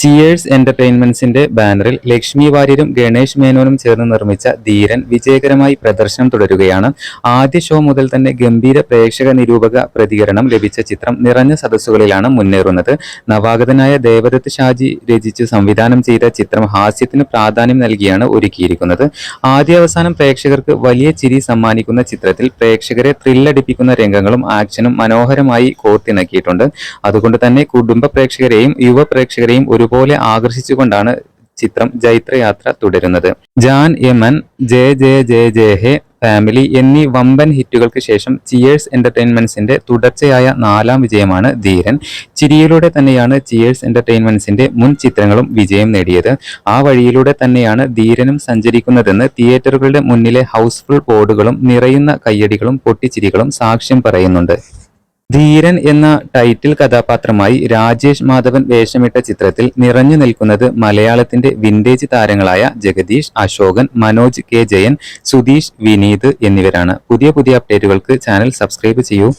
Cheers എന്റർടൈൻമെന്റ്സിന്റെ ബാനറിൽ ലക്ഷ്മി വാര്യരും ഗണേഷ് മേനോനും ചേർന്ന് നിർമ്മിച്ച ധീരൻ വിജയകരമായി പ്രദർശനം തുടരുകയാണ്. ആദ്യ ഷോ മുതൽ തന്നെ ഗംഭീര പ്രേക്ഷക നിരൂപക പ്രതികരണം ലഭിച്ച ചിത്രം നിറഞ്ഞ സദസ്സുകളിലാണ് മുന്നേറുന്നത്. നവാഗതനായ ദേവദത്ത് ഷാജി രചിച്ച് സംവിധാനം ചെയ്ത ചിത്രം ഹാസ്യത്തിന് പ്രാധാന്യം നൽകിയാണ് ഒരുക്കിയിരിക്കുന്നത്. ആദ്യാവസാനം പ്രേക്ഷകർക്ക് വലിയ ചിരി സമ്മാനിക്കുന്ന ചിത്രത്തിൽ പ്രേക്ഷകരെ ത്രില്ലടിപ്പിക്കുന്ന രംഗങ്ങളും ആക്ഷനും മനോഹരമായി കോർത്തിണക്കിയിട്ടുണ്ട്. അതുകൊണ്ട് തന്നെ കുടുംബ പ്രേക്ഷകരെയും യുവ പ്രേക്ഷകരെയും ഒരുപോലെ ആകർഷിച്ചുകൊണ്ടാണ് ചിത്രം ജൈത്രയാത്ര തുടരുന്നത്. Jan Yemen J J J J ഹെ ഫാമിലി എന്നീ വമ്പൻ ഹിറ്റുകൾക്ക് ശേഷം ചിയേഴ്സ് എന്റർടൈൻമെന്റ്സിന്റെ തുടർച്ചയായ നാലാം വിജയമാണ് ധീരൻ. ചിരിയിലൂടെ തന്നെയാണ് ചിയേഴ്സ് എന്റർടൈൻമെന്റ്സിന്റെ മുൻ ചിത്രങ്ങളും വിജയം നേടിയത്. ആ വഴിയിലൂടെ തന്നെയാണ് ധീരനും സഞ്ചരിക്കുന്നതെന്ന് തിയേറ്ററുകളുടെ മുന്നിലെ ഹൗസ്ഫുൾ ബോർഡുകളും നിറയുന്ന കയ്യടികളും പൊട്ടിച്ചിരികളും സാക്ഷ്യം പറയുന്നുണ്ട്. ധീരൻ എന്ന ടൈറ്റിൽ കഥാപാത്രമായി രാജേഷ് മാധവൻ വേഷമിട്ട ചിത്രത്തിൽ നിറഞ്ഞു നിൽക്കുന്നത് മലയാളത്തിന്റെ വിന്റേജ് താരങ്ങളായ ജഗദീഷ് അശോകൻ മനോജ് കെ ജയൻ സുധീഷ് വിനീത് എന്നിവരാണ്. പുതിയ പുതിയ അപ്ഡേറ്റുകൾക്ക് ചാനൽ സബ്സ്ക്രൈബ് ചെയ്യൂ.